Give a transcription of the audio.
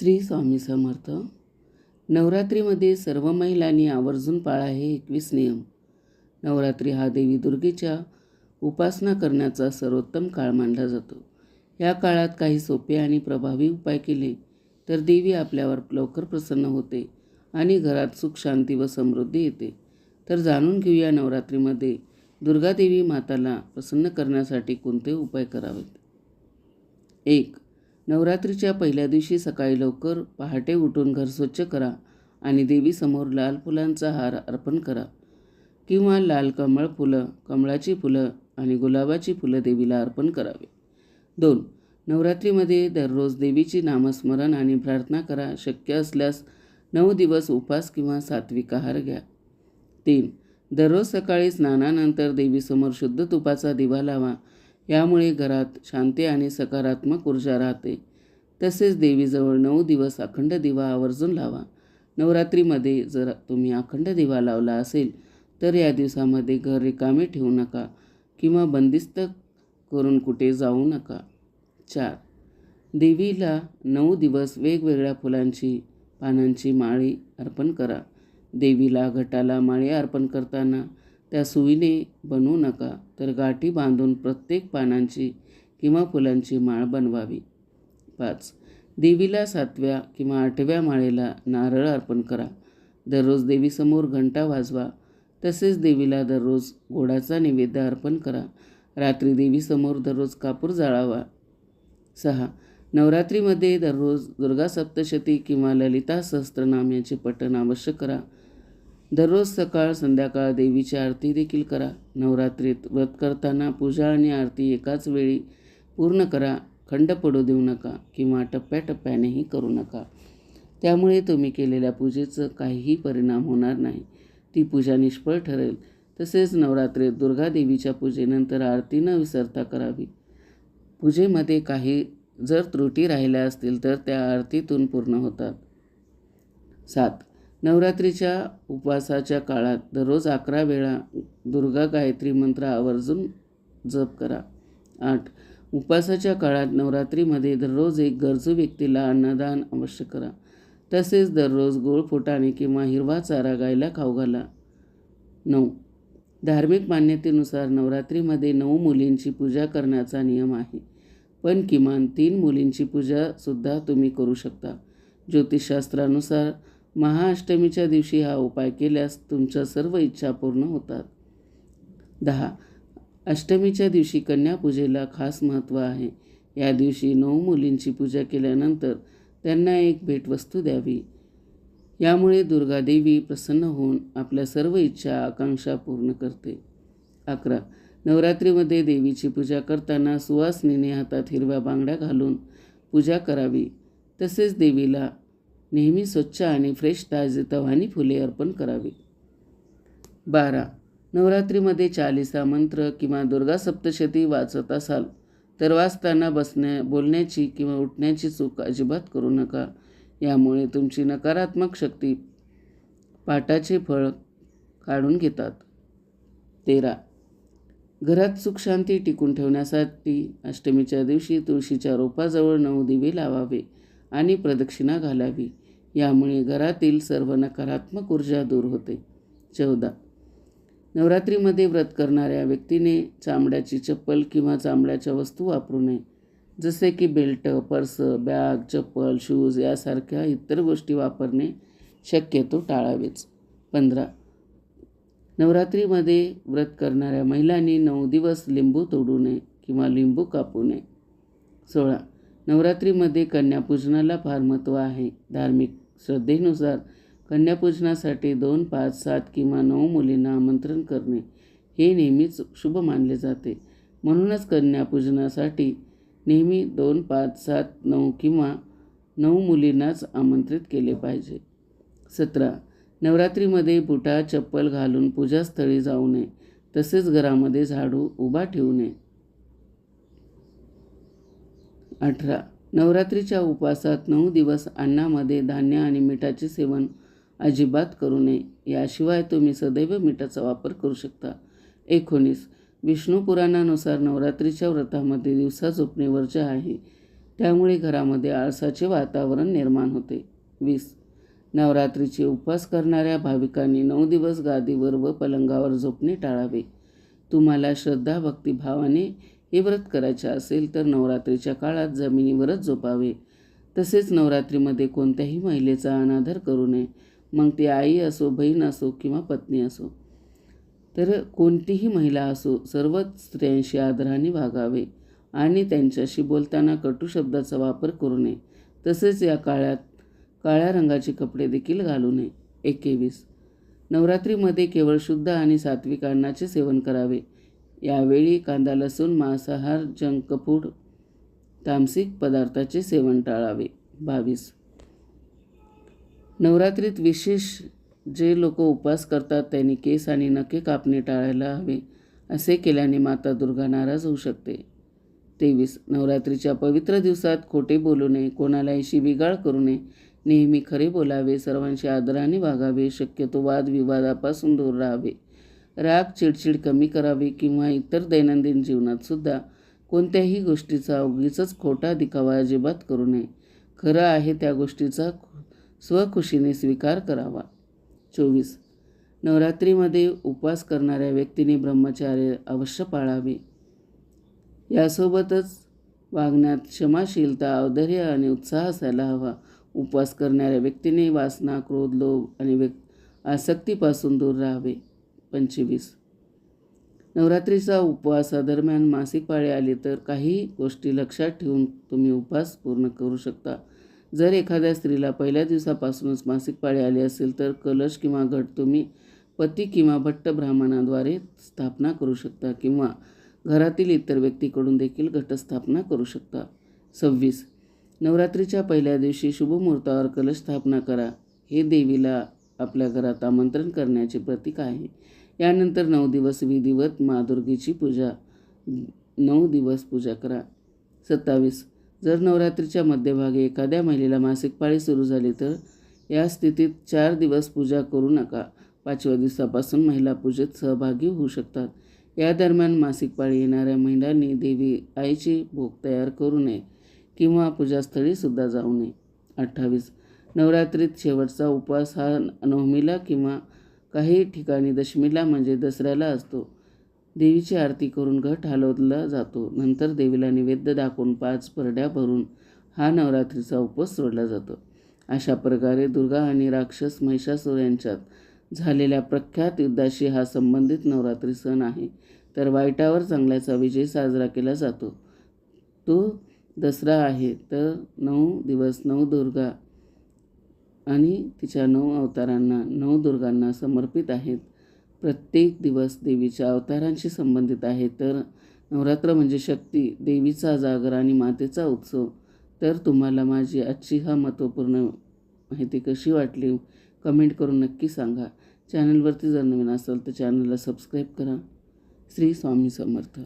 श्री स्वामी समर्थ. नवरात्रीमध्ये सर्व महिलांनी आवर्जून पाळा हे एकवीस नियम. नवरात्री हा देवी दुर्गेच्या उपासना करण्याचा सर्वोत्तम काळ मानला जातो. या काळात काही सोपे आणि प्रभावी उपाय केले तर देवी आपल्यावर लवकर प्रसन्न होते आणि घरात सुख शांती व समृद्धी येते. तर जाणून घेऊया नवरात्रीमध्ये दुर्गादेवी माताला प्रसन्न करण्यासाठी कोणते उपाय करावेत? एक नवरात्रीच्या पहिल्या दिवशी सकाळी लवकर पहाटे उठून घर स्वच्छ करा आणि देवीसमोर लाल फुलांचा हार अर्पण करा. किंवा लाल कमळ फुलं कमळाची फुलं आणि गुलाबाची फुलं देवीला अर्पण करावे. दोन नवरात्रीमध्ये दररोज देवीची नामस्मरण आणि प्रार्थना करा. शक्य असल्यास नऊ दिवस उपास किंवा सात्विक आहार घ्या. तीन दररोज सकाळी स्नानानंतर देवीसमोर शुद्ध तुपाचा दिवा लावा. यामुळे घरात शांती आणि सकारात्मक ऊर्जा राहते. तसेच देवीजवळ नऊ दिवस अखंड दिवा आवर्जून लावा. नवरात्रीमध्ये जर तुम्ही अखंड दिवा लावला असेल तर या दिवसामध्ये घर रिकामे ठेवू नका किंवा बंदिस्त करून कुठे जाऊ नका. चार. देवीला नऊ दिवस वेगवेगळ्या फुलांची पानांची माळी अर्पण करा. देवीला घटाला माळी अर्पण करताना त्या सुईने बनवू नका तर गाठी बांधून प्रत्येक पानांची किंवा फुलांची माळ बनवावी. पाच. देवीला सातव्या किंवा आठव्या माळेला नारळ अर्पण करा. दररोज देवीसमोर घंटा वाजवा. तसेच देवीला दररोज गोडाचा नैवेद्य अर्पण करा. रात्री देवीसमोर दररोज कापूर जाळावा. सहा. नवरात्रीमध्ये दररोज दुर्गा सप्तशती किंवा ललिता सहस्त्रनाम याचे पठण अवश्य करा. दररोज सकाळ संध्याकाळ देवीची आरती देखील करा. नवरात्रीत व्रत करताना पूजा आणि आरती एकाच वेळी पूर्ण करा. खंड पडू देऊ नका किंवा टप्प्याटप्प्यानेही करू नका. त्यामुळे तुम्ही केलेल्या पूजेचं काहीही परिणाम होणार नाही. ती पूजा निष्फळ ठरेल. तसेच नवरात्रीत दुर्गा देवीच्या पूजेनंतर आरती न विसरता करावी. पूजेमध्ये काही जर त्रुटी राहिल्या असतील तर त्या आरतीतून पूर्ण होतात. सात. नवरात्रीच्या उपवासाच्या काळात दररोज अकरा वेळा दुर्गा गायत्री मंत्र आवर्जून जप करा. आठ उपवासाच्या काळात नवरात्रीमध्ये दररोज एक गरजू व्यक्तीला अन्नदान अवश्य करा. तसेच दररोज गोळ फोटाने किंवा हिरवा चारा गायला खाऊ घाला. नऊ धार्मिक मान्यतेनुसार नवरात्रीमध्ये नऊ मुलींची पूजा करण्याचा नियम आहे. पण किमान तीन मुलींची पूजासुद्धा तुम्ही करू शकता. ज्योतिषशास्त्रानुसार महाअष्टमीच्या दिवशी हा उपाय केल्यास तुमच्या सर्व इच्छा पूर्ण होतात. दहा. अष्टमीच्या दिवशी कन्यापूजेला खास महत्त्व आहे. या दिवशी नऊ मुलींची पूजा केल्यानंतर त्यांना एक भेटवस्तू द्यावी. यामुळे दुर्गादेवी प्रसन्न होऊन आपल्या सर्व इच्छा आकांक्षा पूर्ण करते. अकरा. नवरात्रीमध्ये देवीची पूजा करताना सुवासनीने हातात हिरव्या बांगड्या घालून पूजा करावी. तसेच देवीला नेहमी स्वच्छ आणि फ्रेश ताजे तवानी फुले अर्पण करावी. बारा. नवरात्रीमध्ये चालिसा मंत्र किंवा दुर्गा सप्तशती वाचत असाल तर वाचताना बसण्या बोलण्याची किंवा उठण्याची चूक अजिबात करू नका. यामुळे तुमची नकारात्मक शक्ती पाटाचे फळ काढून घेतात. तेरा. घरात सुखशांती टिकून ठेवण्यासाठी अष्टमीच्या दिवशी तुळशीच्या रोपाजवळ नऊ दिवे लावावे आणि प्रदक्षिणा घालावी. यामुळे घरातील सर्व नकारात्मक ऊर्जा दूर होते. चौदा. नवरात्रीमध्ये व्रत करणाऱ्या व्यक्तीने चामड्याची चप्पल किंवा चामड्याच्या वस्तू वापरू नये. जसे की बेल्ट पर्स बॅग चप्पल शूज यासारख्या इतर गोष्टी वापरणे शक्यतो टाळावेच. पंधरा. नवरात्रीमध्ये व्रत करणाऱ्या महिलांनी नऊ दिवस लिंबू तोडू नये किंवा लिंबू कापू नये. सोळा. नवरात्रीमध्ये कन्यापूजनाला फार महत्त्व आहे. धार्मिक श्रद्धेनुसार कन्यापूजनासाठी दोन पाच सात किंवा नऊ मुलींना आमंत्रण करणे हे नेहमीच शुभ मानले जाते. म्हणूनच कन्यापूजनासाठी नेहमी दोन पाच सात नऊ किंवा नऊ मुलींनाच आमंत्रित केले पाहिजे. सतरा. नवरात्रीमध्ये बुटा चप्पल घालून पूजास्थळी जाऊ नये. तसेच घरामध्ये झाडू उभा ठेवू नये. अठरा. नवरात्रीच्या उपवासात नऊ दिवस अन्नामध्ये धान्य आणि मिठाचे सेवन अजिबात करू नये. याशिवाय तुम्ही सदैव मिठाचा वापर करू शकता. एकोणीस. विष्णू पुराणानुसार नवरात्रीच्या व्रतामध्ये दिवसा झोपणे वर्ज्य आहे. त्यामुळे घरामध्ये आळसाचे वातावरण निर्माण होते. वीस. नवरात्रीचे उपवास करणाऱ्या भाविकांनी नऊ दिवस गादीवर व पलंगावर झोपणे टाळावे. तुम्हाला श्रद्धा भक्तिभावाने हे व्रत करायचे असेल तर नवरात्रीच्या काळात जमिनीवरच झोपावे. तसेच नवरात्रीमध्ये कोणत्याही महिलेचा अनादर करू नये. मग ती आई असो बहीण असो किंवा पत्नी असो. तर कोणतीही महिला असो सर्वच स्त्रियांशी आदराने वागावे आणि त्यांच्याशी बोलताना कटू शब्दाचा वापर करू नये. तसेच या काळात काळ्या रंगाचे कपडे देखील घालू नये. एकेवीस नवरात्रीमध्ये केवळ शुद्ध आणि सात्विक अन्नाचे सेवन करावे. यावेळी कांदा लसूण मांसाहार जंक फूड तामसिक पदार्थाचे सेवन टाळावे. बावीस. नवरात्रीत विशेष जे लोक उपवास करतात त्यांनी केस आणि नखे कापणे टाळायला हवे असे केल्याने माता दुर्गा नाराज होऊ शकते. तेवीस. नवरात्रीच्या पवित्र दिवसात खोटे बोलू नये कोणालाही शिबिगाळ करू नये नेहमी खरे बोलावे सर्वांशी आदराने वागावे शक्यतो वादविवादापासून दूर राहावे. राग चिडचिड कमी करावी किंवा इतर दैनंदिन जीवनातसुद्धा कोणत्याही गोष्टीचा उगीच खोटा दिखावा अजिबात करू नये. खरं आहे त्या गोष्टीचा स्वखुशीने स्वीकार करावा. चोवीस. नवरात्रीमध्ये उपवास करणाऱ्या व्यक्तीने ब्रह्मचार्य अवश्य पाळावे. यासोबतच वागण्यात क्षमाशीलता औदर्य आणि उत्साह असायला हवा. उपवास करणाऱ्या व्यक्तीने वासना क्रोध लोभ आणि व्यक् आसक्तीपासून दूर राहावे. पंचवीस. नवरात्रीचा उपवासादरम्यान मासिक पाळी आली तर काही गोष्टी लक्षात ठेवून तुम्ही उपवास पूर्ण करू शकता. जर एखाद्या स्त्रीला पहिल्या दिवसापासूनच मासिक पाळी आली असेल तर कलश किंवा घट तुम्ही पती किंवा भट्ट ब्राह्मणाद्वारे स्थापना करू शकता किंवा घरातील इतर व्यक्तीकडून देखील घटस्थापना करू शकता. सव्वीस. नवरात्रीच्या पहिल्या दिवशी शुभमुहूर्तावर कलश स्थापना करा. हे देवीला आपल्या घरात आमंत्रण करण्याचे प्रतीक आहे. यानंतर नऊ दिवस विधिवत मा दुर्गेची पूजा. नऊ दिवस पूजा करा. सत्तावीस. जर नवरात्रीच्या मध्यभागी एखाद्या महिलेला मासिक पाळी सुरू झाली तर या स्थितीत चार दिवस पूजा करू नका. पाचव्या दिवसापासून महिला पूजेत सहभागी होऊ शकतात. या दरम्यान मासिक पाळी येणाऱ्या महिलांनी देवी आईची भोग तयार करू नये किंवा पूजास्थळीसुद्धा जाऊ नये. अठ्ठावीस. नवरात्रीत शेवटचा उपवास हा नवमीला किंवा काही ठिकाणी दशमीला म्हणजे दसऱ्याला असतो. देवीची आरती करून घट हलवला जातो. नंतर देवीला नैवेद्य दाखवून पाच परड्या भरून हा नवरात्रीचा उपवास सोडला जातो. अशा प्रकारे दुर्गा आणि राक्षस महिषासूर यांच्यात झालेल्या प्रख्यात युद्धाशी हा संबंधित नवरात्री सण आहे. तर वाईटावर चांगल्याचा विजय साजरा केला जातो. तो दसरा आहे. तर नऊ दिवस नऊ दुर्गा आणि तिच्या नऊ अवतारांना नऊ दुर्गांना समर्पित आहेत. प्रत्येक दिवस देवीच्या अवतारांशी संबंधित आहे. तर नवरात्र म्हणजे शक्ती देवीचा जागर आणि मातेचा उत्सव. तर तुम्हाला माझी आजची हा महत्त्वपूर्ण माहिती कशी वाटली कमेंट करून नक्की सांगा. चॅनलवरती जर नवीन असाल तर चॅनलला सबस्क्राईब करा. श्री स्वामी समर्थ.